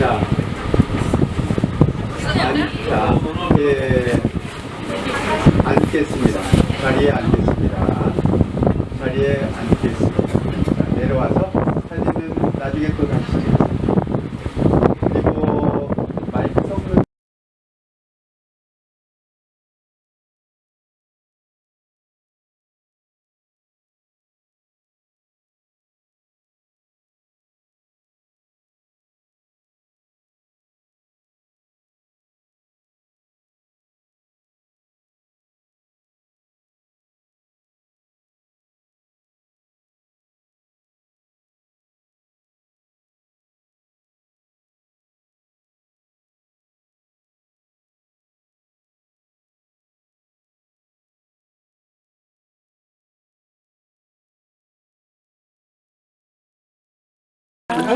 자, 자, 예, 앉겠습니다. 자리에 앉겠습니다.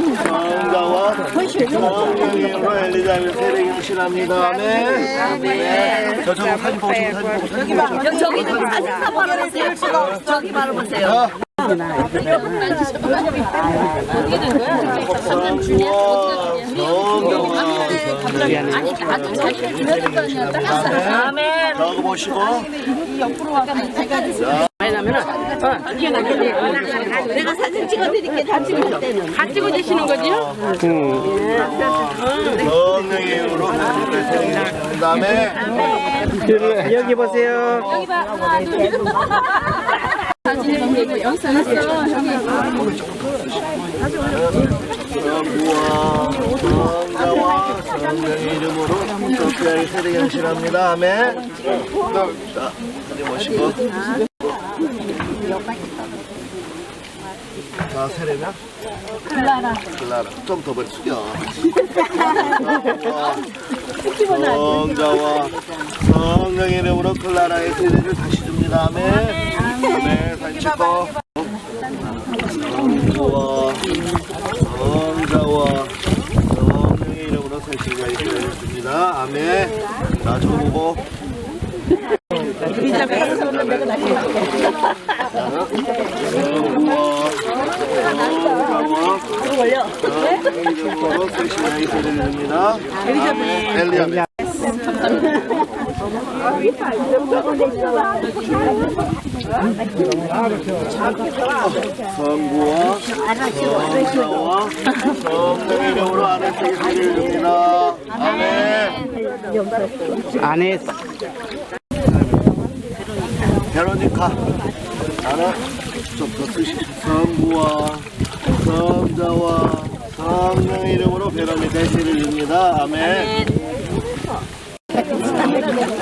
성자와 성령으로 엘리자베스 세례 경신합니다. 아멘. 네. 저 저거 사진 보고 사진 보고 사진 보고 싶어. 저기 좀 사진 바라보세요. 저기 바라보세요. 아멘. 저거 보시고. 내가 사진 찍어드릴게 다 찍을 때는. 다 찍어주시는 거지요? 성령의 이름으로 엘리자베스 세례 경신합니다. 아멘. 여기 보세요. 성부와 성자와 성령의 이름으로 소피아의 세례 경신합니다. 아멘. 자, 사진 보시고. 자, 세례면? 클라라. 클라라. 좀 더 벌 숙여. 어, 성자와 성령의 이름으로 클라라의 세례를 다시 줍니다. 아멘. 아멘. 찍고. 성부와 성자와 성령의 이름으로 세례가 있게 줍니다. 아멘. 자, 저거 보고. 이름으로 아멘. 엘리야베. 성부와 성자와 성령의 이름으로 아내에게 줍니다. 아멘. 안에 베로니카 나는 좀더 쓰시 성부와 성자와 성령의 이름으로 베로니카의 세례를 줍니다. 아멘.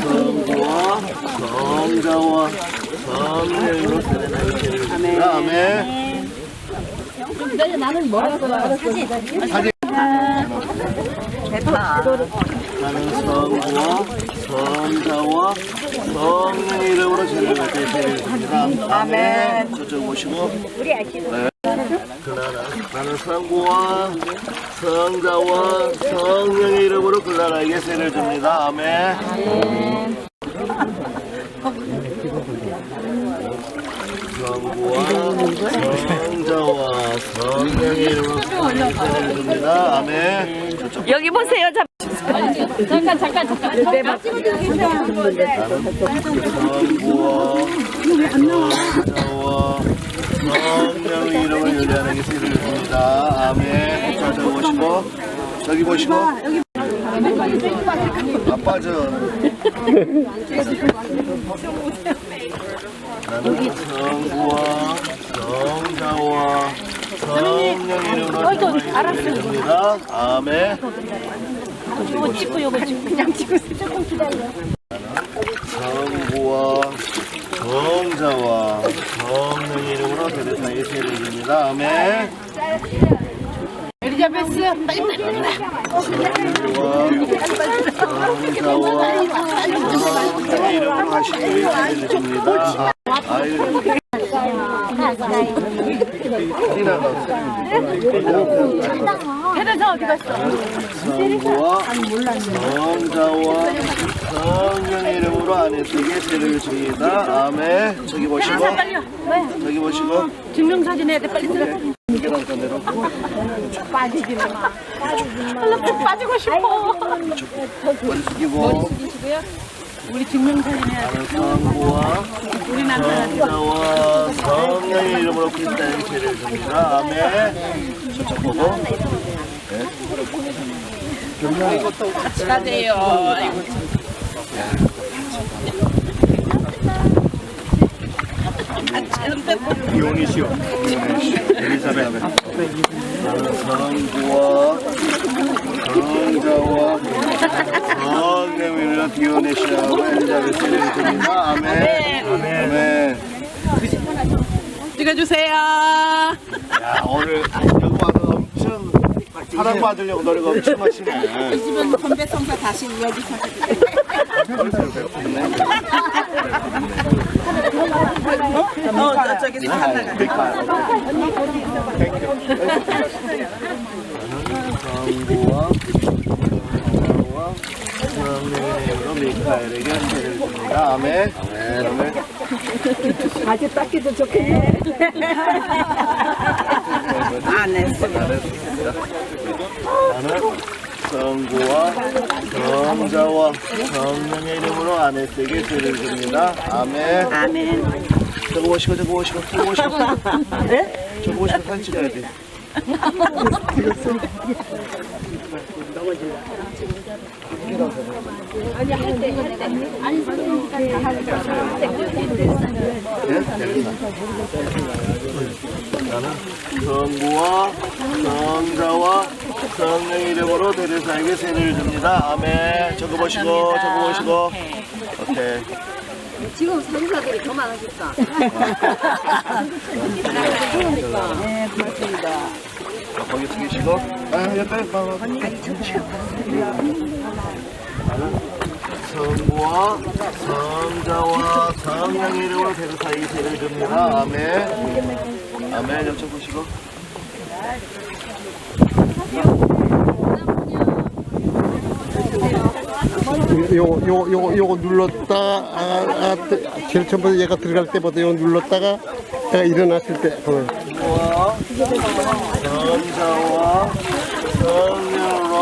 성부와 성자와 성령의 이름으로 베로니카의 세례를 줍니다. 아멘. 사진. 나는 성부와 성자와 성령의 이름으로 제물받게 세례를 줍니다. 아멘. 저쪽 보시고. 네. 그나라. 나는 성부와 성자와 성령의 이름으로 그나라에게 세례를 줍니다. 아멘. 성부와 성자와 성령의 이름으로 세례를 줍니다. 아멘. 여기 보세요. 자, 잠깐 잠깐 잠깐. 성부와 성자와 성령의 이름을 유리하는 세례를 줍니다. 아멘. 자, 저기 보시고 저기 보시고 아빠죠. 나는 성부와 성자와 성령의 이름으로 줍니다. 아멘. 요거 찍고 요거 찍고 그냥 찍고 조금 기다려. 성부와 성자와 대대 헤드서 어디 갔어? 성부와 성자와 성령의 이름으로 아내에게 세례를 줍니다. 아멘. 저기 보시고? 저기 보시고 증명사진 해야 돼 빨리 들어. 빠지지는 마. 빠지고 싶어. 머리 숙이고 증명사진 해 야 나는 성부와 우리 성자와 성령의 이름으로 그리스도의 죄를 줍니다. 아멘. 저쪽 보고. 축하돼요. 아이고 이온이시오. 엘리사벳. 나는 성부와 성자와 디오네시아와 엘리자베스를 줍니다. 아멘. 아멘. 찍어주세요. 야 오늘 여기 와서 엄청 사랑받으려고 노력 엄청 하시네. 집은 건배 성사 다시 여기서 어 저기 성부와 성자와 성령의 이름으로 미카엘에게 죄를 줍니다. 아멘. 아멘. 아멘. 안 했어. 나는 성부와 성자와 성령의 이름으로 아내에게 죄를 줍니다. 아멘. 아멘. 저거 보시고 저거 보시고 저거 보시고. 네? 저거 보시고 사진 찍어야 돼. 나는 성부와 성자와 성령의 이름으로 대대사에게 세례를 줍니다. 아멘. 저거 보시고 저거 보시고. 오케이. 지금 사진사들이 더 많아졌다. 자, 거기 숙이시고. 아, 옆에 봐봐. 성부와 성자와 성령의 이름으로 대대사에게 세례를 줍니다. 아멘. 아멘. 옆쪽 보시고. 요거 요거 요거 요거 눌렀다 아, 아 뜨- 제일 처음부터 얘가 들어갈 때부터 요거 눌렀다가 내가 일어났을 때 어. 성부와 성자와 성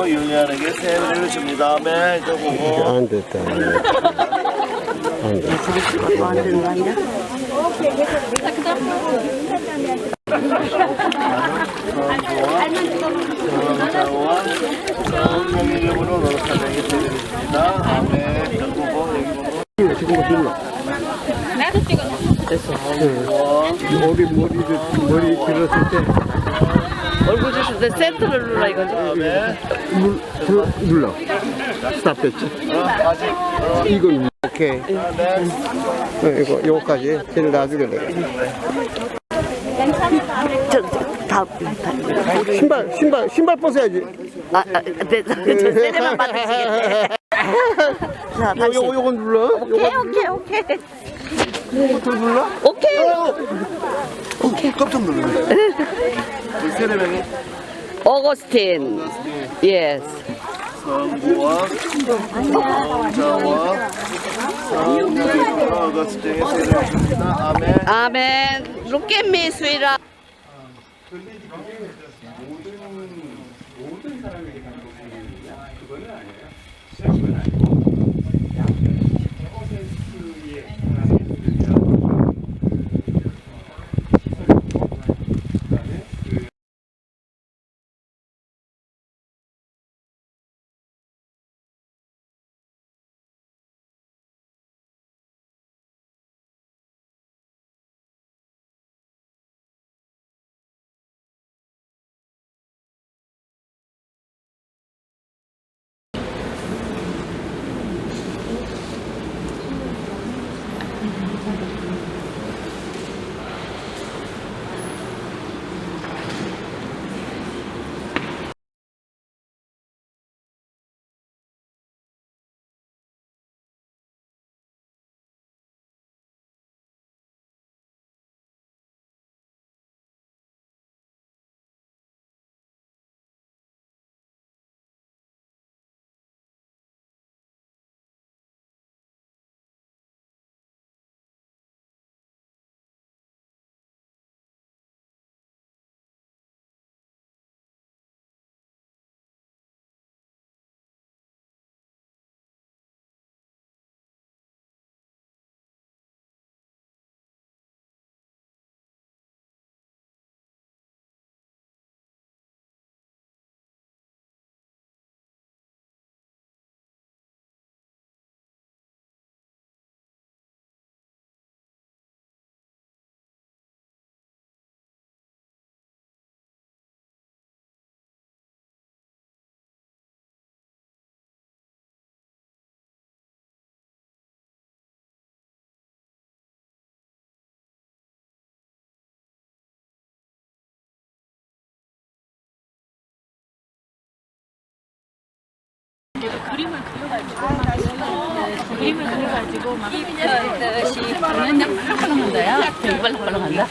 령으로 율리안에게 세례를 줍니다. 아멘. 이거 보고. 안 됐다 안 됐다 성자와 성령의 이름으로 너로 사장에 세례를 줍니다. 아멘. 이거 보고 여기 보고. 지금 뭐 눌러 머리 머리를 머리 들었을 때 얼굴 주실 때 세트를 눌러, 눌러 스탑 됐지 어, 아직. 어, 이건 눌러. 오케이 네. 어, 이거 요거까지 제일 나중에 내가 다, 신발 신발 신발 벗어야지 아, 아, 네, 저 세례만 받으시겠네. 자, 요, 다시. 요, 요거 눌러 오케이, 오케이, 오케이. 오케이. 깜짝 놀랐네. 그 세례명이 오거스틴. 예스. 성부와 성자와 성령의 이름으로 어거스팅에 세례를 줍니다. 아멘. 아멘. Look at me, sweetheart. 그림을 그려가지고 막 그림을 그려가지고 막 이민혁 씨 그냥 빨랑빨랑한다야 빨랑빨랑한다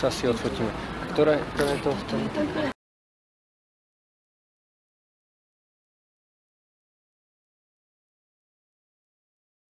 sa si odfotíme. Ktoré, ktoré to, ktoré?